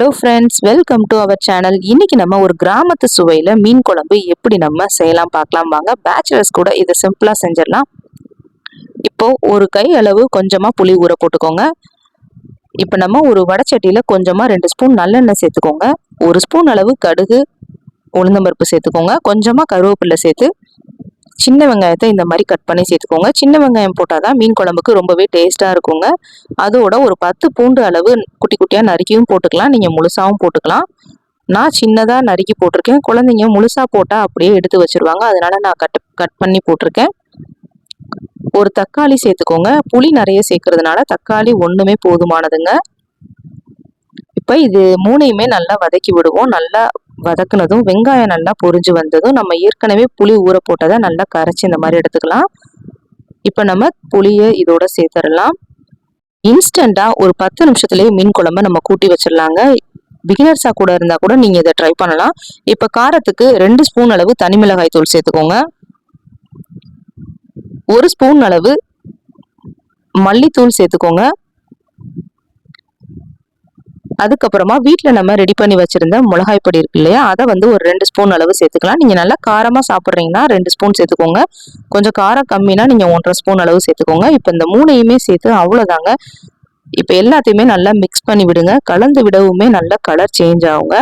Hello friends welcome to our channel இன்னைக்கு நம்ம ஒரு கிராமத்து சுவையில் மீன் குழம்பு எப்படி நம்ம செய்யலாம் பார்க்கலாம். வாங்க பேச்சுலர்ஸ் கூட இதை சிம்பிளாக செஞ்சிடலாம். இப்போது ஒரு கை அளவு கொஞ்சமாக புளி ஊற போட்டுக்கோங்க. இப்போ நம்ம ஒரு வடச்சட்டியில் கொஞ்சமாக ரெண்டு ஸ்பூன் நல்லெண்ணெய் சேர்த்துக்கோங்க. ஒரு ஸ்பூன் அளவு கடுகு உளுந்தம்பருப்பு சேர்த்துக்கோங்க. கொஞ்சமாக கருவேப்பிலை சேர்த்து சின்ன வெங்காயத்தை இந்த மாதிரி கட் பண்ணி சேர்த்துக்கோங்க. சின்ன வெங்காயம் போட்டால் தான் மீன் குழம்புக்கு ரொம்பவே டேஸ்ட்டாக இருக்குங்க. அதோட ஒரு பத்து பூண்டு அளவு குட்டி குட்டியாக நறுக்கியும் போட்டுக்கலாம். நீங்கள் முழுசாகவும் போட்டுக்கலாம். நான் சின்னதாக நறுக்கி போட்டிருக்கேன். குழந்தைங்க முழுசாக போட்டால் அப்படியே எடுத்து வச்சுருவாங்க. அதனால் நான் கட் கட் பண்ணி போட்டிருக்கேன். ஒரு தக்காளி சேர்த்துக்கோங்க. புளி நிறைய சேர்க்கறதுனால தக்காளி ஒன்றுமே போதுமானதுங்க. இப்போ இது மூணையுமே நல்லா வதக்கி விடுவோம். நல்லா வதக்குனதும் வெங்காயம் நல்லா பொரிஞ்சு வந்ததும் நம்ம ஏற்கனவே புளி ஊற போட்டதை நல்லா கரைச்சி இந்த மாதிரி எடுத்துக்கலாம். இப்போ நம்ம புளியை இதோட சேர்த்துடலாம். இன்ஸ்டண்ட்டாக ஒரு பத்து நிமிஷத்துலேயே மீன் குழம்பு நம்ம கூட்டி வச்சிடலாங்க. பிகினர்ஸாக கூட இருந்தால் கூட நீங்கள் இதை ட்ரை பண்ணலாம். இப்போ காரத்துக்கு ரெண்டு ஸ்பூன் அளவு தனி மிளகாய் தூள் சேர்த்துக்கோங்க. ஒரு ஸ்பூன் அளவு மல்லித்தூள் சேர்த்துக்கோங்க. அதுக்கப்புறமா வீட்டில் நம்ம ரெடி பண்ணி வச்சிருந்த மிளகாய் பொடி இருக்கு இல்லையா? அதை வந்து ஒரு ரெண்டு ஸ்பூன் அளவு சேர்த்துக்கலாம். நீங்கள் நல்லா காரமாக சாப்பிட்றீங்கன்னா ரெண்டு ஸ்பூன் சேர்த்துக்கோங்க. கொஞ்சம் காரம் கம்மினா நீங்கள் ஒன்றரை ஸ்பூன் அளவு சேர்த்துக்கோங்க. இப்போ இந்த மூணையுமே சேர்த்து அவ்வளோதாங்க இப்போ எல்லாத்தையுமே நல்லா மிக்ஸ் பண்ணி விடுங்க. கலந்து விடவுமே நல்ல கலர் சேஞ்ச் ஆகுங்க.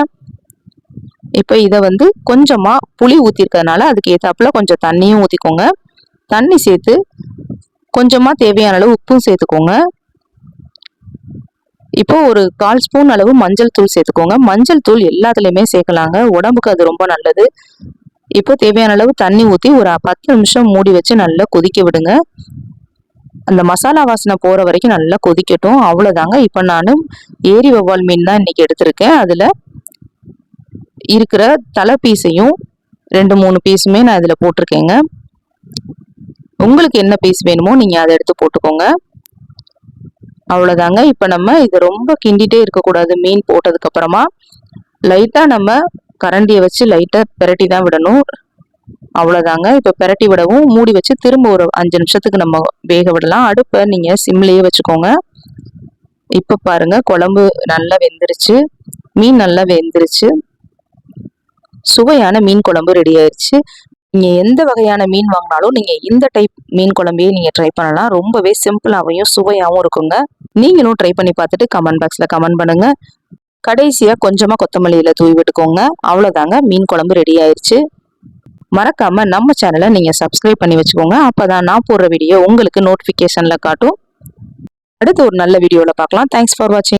இப்போ இதை வந்து கொஞ்சமாக புளி ஊற்றிருக்கிறதுனால அதுக்கு ஏற்றாப்புல கொஞ்சம் தண்ணியும் ஊற்றிக்கோங்க தண்ணி சேர்த்து கொஞ்சமாக தேவையான அளவு உப்பும் சேர்த்துக்கோங்க. இப்போ ஒரு கால் ஸ்பூன் அளவு மஞ்சள் தூள் சேர்த்துக்கோங்க. மஞ்சள் தூள் எல்லாத்துலேயுமே சேர்க்கலாங்க. உடம்புக்கு அது ரொம்ப நல்லது. இப்போ தேவையான அளவு தண்ணி ஊற்றி ஒரு பத்து நிமிஷம் மூடி வச்சு நல்லா கொதிக்க விடுங்க. அந்த மசாலா வாசனை போகிற வரைக்கும் நல்லா கொதிக்கட்டும். அவ்வளோதாங்க இப்போ நான் ஏரி வவ்வால் மீன் தான் இன்றைக்கி எடுத்திருக்கேன். அதில் இருக்கிற தலை பீஸையும் ரெண்டு மூணு பீஸுமே நான் இதில் போட்டிருக்கேங்க. உங்களுக்கு என்ன பீஸ் வேணுமோ நீங்கள் அதை எடுத்து போட்டுக்கோங்க. அவ்வளோதாங்க இப்போ நம்ம இதை ரொம்ப கிண்டிகிட்டே இருக்கக்கூடாது. மீன் போட்டதுக்கப்புறமா லைட்டாக நம்ம கரண்டியை வச்சு லைட்டாக பெரட்டி தான் விடணும். அவ்வளோதாங்க இப்போ பெரட்டி விடவும் மூடி வச்சு திரும்ப ஒரு அஞ்சு நிமிஷத்துக்கு நம்ம வேக விடலாம். அடுப்பை நீங்கள் சிம்லேயே வச்சுக்கோங்க. இப்போ பாருங்கள் குழம்பு நல்லா வெந்துருச்சு. மீன் நல்லா வெந்துருச்சு. சுவையான மீன் குழம்பு ரெடி ஆயிடுச்சு நீங்கள் எந்த வகையான மீன் வாங்கினாலும் நீங்கள் இந்த டைப் மீன் குழம்பையே நீங்கள் ட்ரை பண்ணலாம். ரொம்பவே சிம்பிளாகவும் சுவையாகவும் இருக்குங்க. நீங்களும் ட்ரை பண்ணி பார்த்துட்டு கமெண்ட் பாக்ஸில் கமெண்ட் பண்ணுங்கள் கடைசியாக கொஞ்சமாக கொத்தமல்லியில் தூவி விட்டுக்கோங்க. அவ்வளோதாங்க மீன் குழம்பு ரெடி ஆயிடுச்சு மறக்காமல் நம்ம சேனலை நீங்கள் சப்ஸ்கிரைப் பண்ணி வச்சுக்கோங்க. அப்போ தான் நான் போடுற வீடியோ உங்களுக்கு நோட்டிஃபிகேஷனில் காட்டும். அடுத்து ஒரு நல்ல வீடியோவில் பார்க்கலாம். தேங்க்ஸ் ஃபார் வாட்சிங்